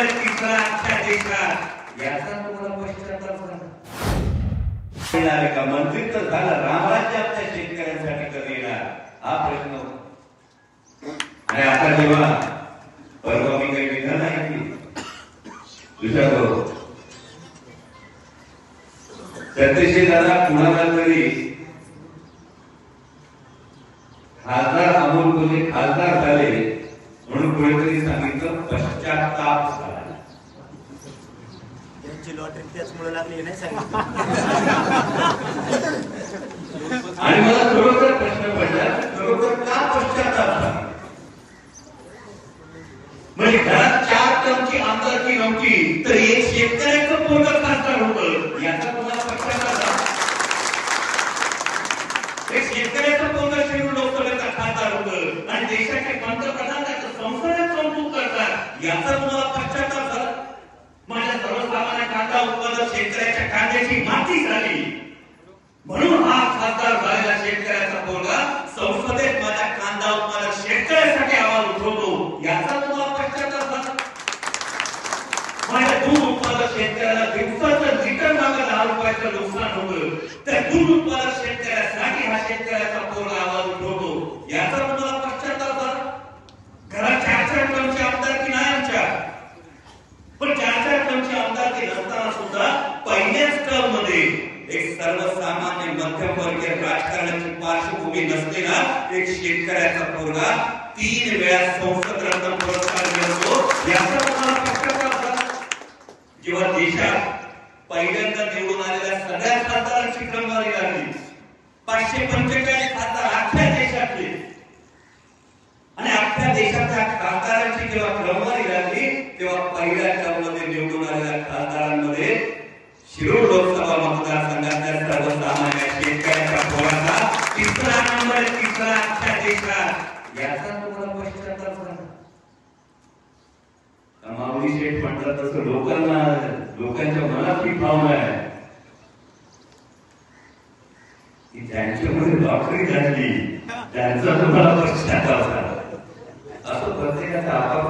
Number तिसरा देशात याचा तुम्हाला पश्चाताप झाला येणार का? मंत्री तर झालं. रामराज्य आमच्या शेतकऱ्यांसाठी कधी येणार? हा प्रश्न. होता. आणि आता जेव्हा परवा मी काही विधान ऐकली विचारतो सत्यशील दादा कुणाला तरी खासदार अमोल कोणी खासदार झाले. म्हणून कोणीतरी सांगितलं पश्चाताप झाला. त्यांची लॉटरी त्याचमुळे लागली नाही सांगितलं. आणि मला खरोखर प्रश्न पडला खरोखर का पश्चाताप झाला? म्हणजे घरात चार टनची आमदारकी नव्हती तर एक शेतकऱ्याचं पोरग खासदार होतं याचा तुम्हाला झाला? एक शेतकऱ्याचं शिरूर लोकसभेचा खासदार होतं आणि देशाचे पंतप्रधान त्याचं संसदेत कौतुक करतात याचा तुम्हाला पश्चाताप झाला माझ्या सर्वसामान्य कांदा उत्पादक शेतकऱ्याच्या कांद्याची माती झाली. म्हणून हा खासदार झालेला शेतकऱ्याचा पोरगा संसदेत माझ्या कांदा उत्पादक शेतकऱ्यासाठी आवाज उठवतो. याचा तुम्हाला पश्चाताप झाला माझ्या दूध उत्पादक शेतकऱ्याला दिवसाचं लिटर मागे दहा रुपयाचं नुकसान होतं. त्या दूध उत्पादक शेतकऱ्या हा शेतकऱ्याचा पोरगा आवाज उठवतो याचा तुम्हाला पश्चाताप झाला घरात चार चार टनची आमदारकी नाही आमच्या पण चार चार टनची आमदारकी नसताना सुद्धा पहिल्याच टर्ममध्ये एक सर्वसामान्य मध्यमवर्गीय राजकारणाची पार्श्वभूमी नसलेला एक शेतकऱ्याचा पोरगा तीन वेळा संसद रत्न पुरस्कार मिळतो. याचा तुम्हाला पश्चाताप जेव्हा देशात पहिल्यांदा निवडून आलेल्या सगळ्या खासदारांची क्रमवारी लागली. पाचशे पंचेचाळीस खासदार अख्ख्या देशातले. आणि अख्ख्या देशाच्या खासदारांची जेव्हा क्रमवारी लागली तेव्हा पहिल्या सर्वसामान्य पोराचा तिसरा नंबर तिसरा याचा तुम्हाला पश्चाताप झाला माऊली शेठ म्हटलं तसं लोकांना लोकांच्या मनात ही भावना आहे की त्यांच्यामध्ये नोकरी झाली त्यांचा तुम्हाला पश्चाताप झाला असं प्रत्येकाचा आपापलं